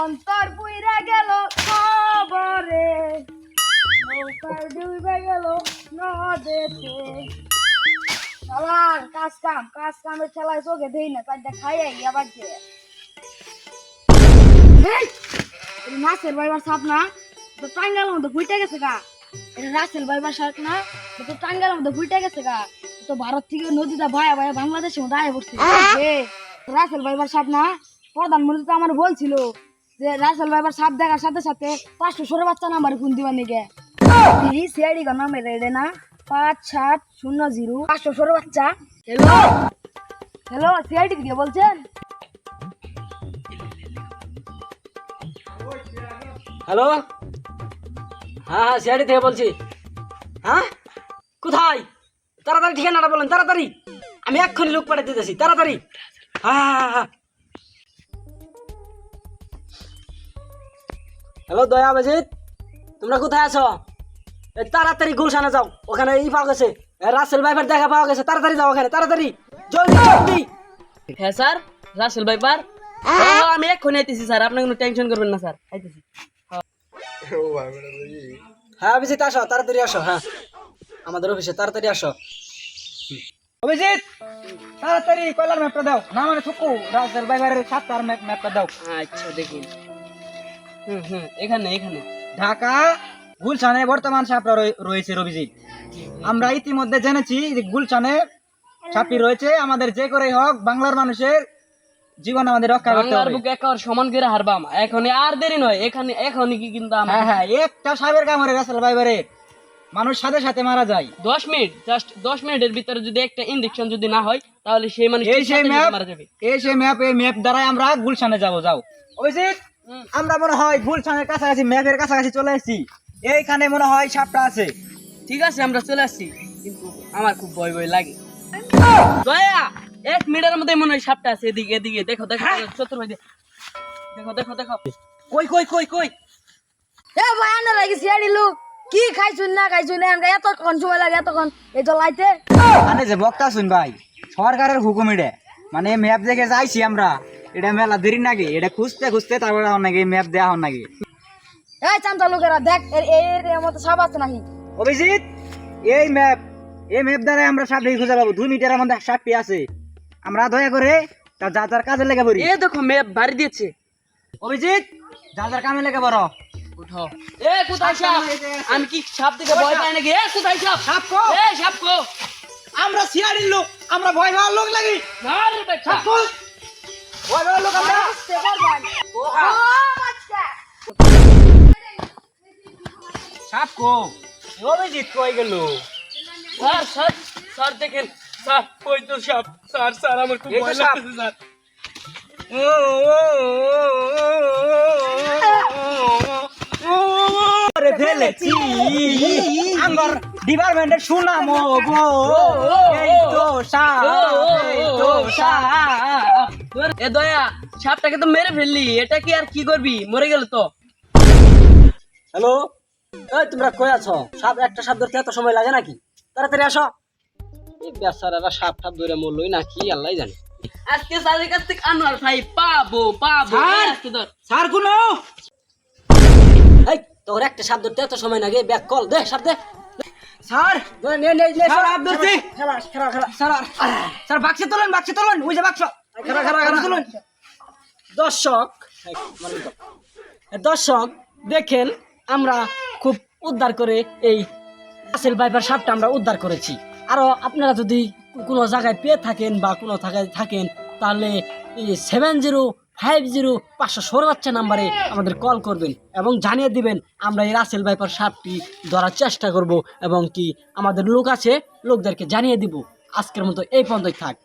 অন্তর পুইরা গেল খবরে নৌকায় ডুবে গেল নদেতে। চালান কাজ কাম কাজ কামের চালায় চোখে দেই না তাই খাই আবার যে এটা বাইবার সাপ না তো টাঙ্গাল মধ্যে ফুটে গেছে গা। এটা রাসেল বাইবার সাপ না তো টাঙ্গাল মধ্যে ফুটে গেছে গা। তো ভারত থেকে নদীটা ভায়া ভায়া বাংলাদেশের মধ্যে আয় পড়ছে। রাসেল বাইবার সাপ না প্রধানমন্ত্রী তো আমার বলছিল রাসেল সাপ দেখার সাথে সাথে পাঁচশো ষোলো বাচ্চা নাম্বার এই সিআইডি রেডে না, পাঁচ সাত শূন্য জিরো পাঁচশো ষোলো বাচ্চা। হ্যালো হ্যালো সিআইডি বলছেন? হ্যালো হ্যাঁ হ্যাঁ সিআইডি থেকে বলছি। হ্যাঁ? কোথায়? তাড়াতাড়ি ঠিকানাটা বলেন, তাড়াতাড়ি। আমি এক্ষুনি লোক পাঠিয়ে দিতেছি, তাড়াতাড়ি। হ্যাঁ হ্যাঁ হ্যাঁ। হ্যালো দয়া বেজিত তোমরা কোথায় আছো? তাড়াতাড়ি গুলশানে যাও ওখানে ই পাওয়া গেছে এ, রাসেল ভাইফার দেখা পাওয়া গেছে তাড়াতাড়ি যাও ওখানে তাড়াতাড়ি জলদি জলদি। হ্যাঁ স্যার রাসেল ভাইপার। হ্যাঁ? আমি এক্ষুনি আইতেছি স্যার আপনি কোনো টেনশন করবেন না স্যার আইতেছি। হ্যাঁ অভিজিৎ আসো তাড়াতাড়ি আসো হ্যাঁ। আমাদের অফিসে তাড়াতাড়ি আসো। অভিজিৎ তাড়াতাড়ি কলার ম্যাপটা দাও না মানে থুকু রাজের বাইবারের সাতটার ম্যাপ ম্যাপটা দাও। আচ্ছা দেখুন। হুম হুম এখানে এখানে। ঢাকা গুলশানে বর্তমান রয়েছে অভিজিৎ আমরা ইতিমধ্যে জেনেছি যে গুলশানে সাপটি রয়েছে। আমাদের যে করেই হোক বাংলার মানুষের জীবন আমাদের রক্ষা করতে হবে। বুকে একেবারে সমান করে হারবাম এখন আর দেরি নয় এখানে এখনই কি কিন্তু হ্যাঁ হ্যাঁ একটা সাপের কামড়ে রাসেল বাইবারে মানুষ সাথে সাথে মারা যায়। দশ মিনিট জাস্ট দশ মিনিটের ভিতরে যদি একটা ইঞ্জেকশন যদি না হয় তাহলে সেই মানুষ এই সেই ম্যাপ এই সেই ম্যাপ এই ম্যাপ দ্বারাই আমরা গুলশানে যাব যাও। হুম। আমরা মনে হয় গুলশানের কাছাকাছি ম্যাপের কাছাকাছি চলে এসেছি। এইখানে মনে হয় সাপটা আছে। ঠিক আছে আমরা চলে আসছি। কিন্তু আমার খুব ভয় ভয় লাগে। দয়া এক মিনিটের মধ্যে মনে হয় সাপটা আছে এদিকে এদিকে। দেখো দেখো চতুর দেখো দেখো দেখো। কই কই কই কই? এ ভাই আন্ডা লাগি সিআইডি লোক কি খাইছুন না খাইছুন? আমরা এতক্ষণ সময় লাগে এতক্ষণ। এই তো লাইতে। মানে যে বক্তা শুন ভাই সরকারের হুকুম এটা মানে ম্যাপ দেখে যাইছি আমরা। এটা মেলা দেরি নাকি? এটা খুঁজতে খুঁজতে তারপরে আমার নাকি ম্যাপ দেওয়া হন নাকি? এই চামচা লোকেরা দেখ এর মতো সাপ আছে নাকি? অভিজিৎ এই ম্যাপ এই ম্যাপ দ্বারা আমরা সাপ দেখে খুঁজে পাবো। দুই মিটারের মধ্যে সাপটি আছে। আমরা দয়া করে তার যা যার কাজে লেগে পড়ি। এ দেখো ম্যাপ বাড়ি দিয়েছে। অভিজিৎ যা যার কামে লেগে পড়ো। উঠো। এ কোথায় সাপ আমি কি সাপ থেকে ভয় পাই নাকি? এ কোথায় সাপ? সাপ কো। এ সাপ কো। আমরা সিআইডির লোক আমরা ভয় পাওয়ার লোক লাগি সাপ কো অভিজিৎ কই গেল স্যার স্যার স্যার দেখেন স্যার ওই তো সাপ স্যার স্যার আমার খুব ভয় লাগছে স্যার ফেলেছি আমার ডিপার্টমেন্টের সুনাম গো এই তো সাপ এই তো সাপ এ দয়া সাপটাকে তো মেরে ফেললি এটা কি আর কি করবি? মরে গেল তো। হ্যালো এই তোমরা কই আছো? সাপ একটা সাপ ধরতে এত সময় লাগে নাকি? তাড়াতাড়ি আসো। এই বেচারারা সাপ টাপ ধরে মরলোই নাকি আল্লাহ জানে। আজকে স্যারের কাছ থেকে আনোয়ার ভাই পাবো পাবো। আজকে ধর। স্যার কোনো? এই তোর একটা সাপ ধরতে এত সময় লাগে ব্যাক কল দে সাপ দে। স্যার! নে নে নে স্যার, আপ ধরছি। খেলা খেলা খেলা স্যার স্যার বাক্সে তোলেন বাক্সে তোলেন ওই যে বাক্স। তুলুন দর্শক দর্শক দেখেন আমরা খুব উদ্ধার করে এই আসেল বাইপার সাপটা আমরা উদ্ধার করেছি। আরও আপনারা যদি কোনো জায়গায় পেয়ে থাকেন বা কোনো জায়গায় থাকেন তাহলে সেভেন জিরো ফাইভ জিরো পাঁচশো ষোলো বাচ্চা নাম্বারে আমাদের কল করবেন এবং জানিয়ে দিবেন আমরা এই রাসেল বাইপার সাপটি ধরার চেষ্টা করব এবং কি আমাদের লোক আছে লোকদেরকে জানিয়ে দিব। আজকের মতো এই পর্যন্তই থাক।